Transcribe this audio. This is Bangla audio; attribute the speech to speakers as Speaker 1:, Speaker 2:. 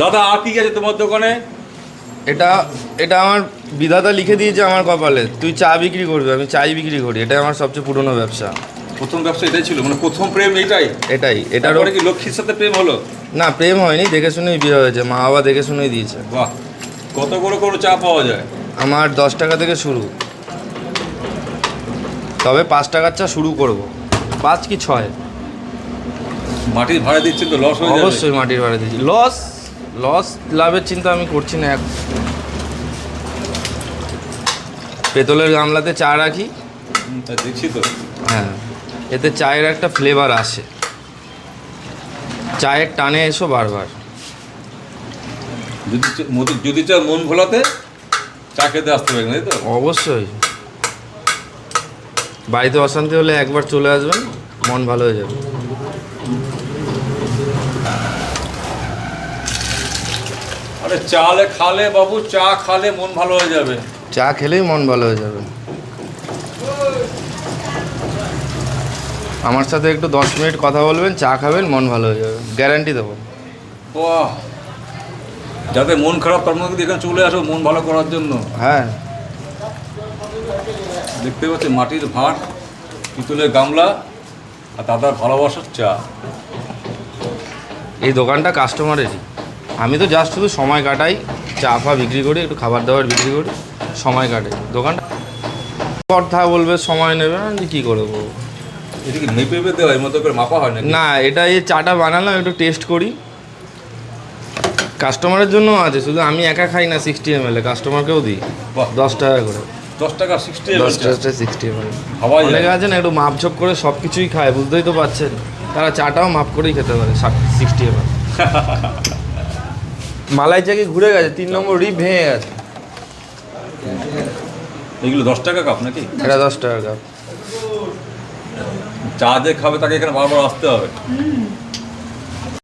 Speaker 1: দাদা আর কি আছে তোমার দোকানে?
Speaker 2: এটা এটা আমার বিধাতা লিখে দিয়েছে আমার কপালে। তুই চা বিক্রি করবি আমি চাই বিক্রি করি এটাই আমার সবচেয়ে পুরনো ব্যবসা।
Speaker 1: প্রথম ব্যবসা এটাই ছিল মানে প্রথম প্রেম
Speaker 2: এটাই এটারও
Speaker 1: তারপরে কি লক্ষ্মীর সাথে প্রেম হলো?
Speaker 2: না প্রেম হয়নি দেখে শুনেই বিয়ে হয়েছে মা বাবা দেখে শুনেই দিয়েছে।
Speaker 1: বাহ কত করে করে চা পাওয়া যায়?
Speaker 2: আমার দশ টাকা থেকে শুরু। তবে পাঁচ টাকার চা শুরু করব। পাঁচ কি ছয়?
Speaker 1: মাটির ভাড়া দিচ্ছেন তো লস হয়ে
Speaker 2: অবশ্যই মাটির ভাড়া দিয়েছি লস লস লাভের চিন্তা আমি করছি না এক পেতলের গামলাতে চা রাখি।
Speaker 1: দেখছি তো।
Speaker 2: হ্যাঁ এতে চায়ের একটা ফ্লেভার আসে। চায়ের টানে এসো বারবার।
Speaker 1: যদি চ- যদি চাও মন ভোলাতে চা খেতে আসতে পারেন তাই তো?
Speaker 2: অবশ্যই। বাড়িতে অশান্তি হলে একবার চলে আসবেন মন ভালো হয়ে যাবে।
Speaker 1: আরে চালে খালে বাবু চা খালে মন ভালো হয়ে যাবে।
Speaker 2: চা খেলেই মন ভালো হয়ে যাবে। আমার সাথে একটু দশ মিনিট কথা বলবেন চা খাবেন মন ভালো হয়ে যাবে। গ্যারান্টি দেবো।
Speaker 1: বাহ! যাতে মন খারাপ তার মধ্যে এখানে চলে আসো মন ভালো করার জন্য।
Speaker 2: হ্যাঁ।
Speaker 1: দেখতে পাচ্ছি মাটির ভাঁড় পিতলের গামলা আর দাদার ভালোবাসার চা।
Speaker 2: এই দোকানটা কাস্টমারেরই আমি তো জাস্ট শুধু সময় কাটাই চা ফা বিক্রি করি একটু খাবার দাবার বিক্রি করি সময় কাটে। দোকানটা কথা বলবে সময় নেবে না যে কী
Speaker 1: করে নাকি?
Speaker 2: না এটা এই চাটা বানালাম একটু টেস্ট করি। কাস্টমারের জন্য আছে শুধু আমি একা খাই না সিক্সটি এম এল কাস্টমারকেও দিই দশ টাকা করে।
Speaker 1: দশ টাকা সিক্সটি
Speaker 2: দশ টাকা সিক্সটি এম এল অনেকে আছে না একটু মাপঝোপ করে সব কিছুই খায় বুঝতেই তো পারছেন। তারা চাটাও মাপ করেই খেতে পারে সিক্সটি এম এল মালাই চাকি ঘুরে গেছে তিন নম্বর রিপ ভেঙে গেছে।
Speaker 1: এগুলো দশ টাকা কাপ নাকি?
Speaker 2: এটা দশ টাকা কাপ।
Speaker 1: যা যে খাবে তাকে এখানে বারবার আসতে হবে।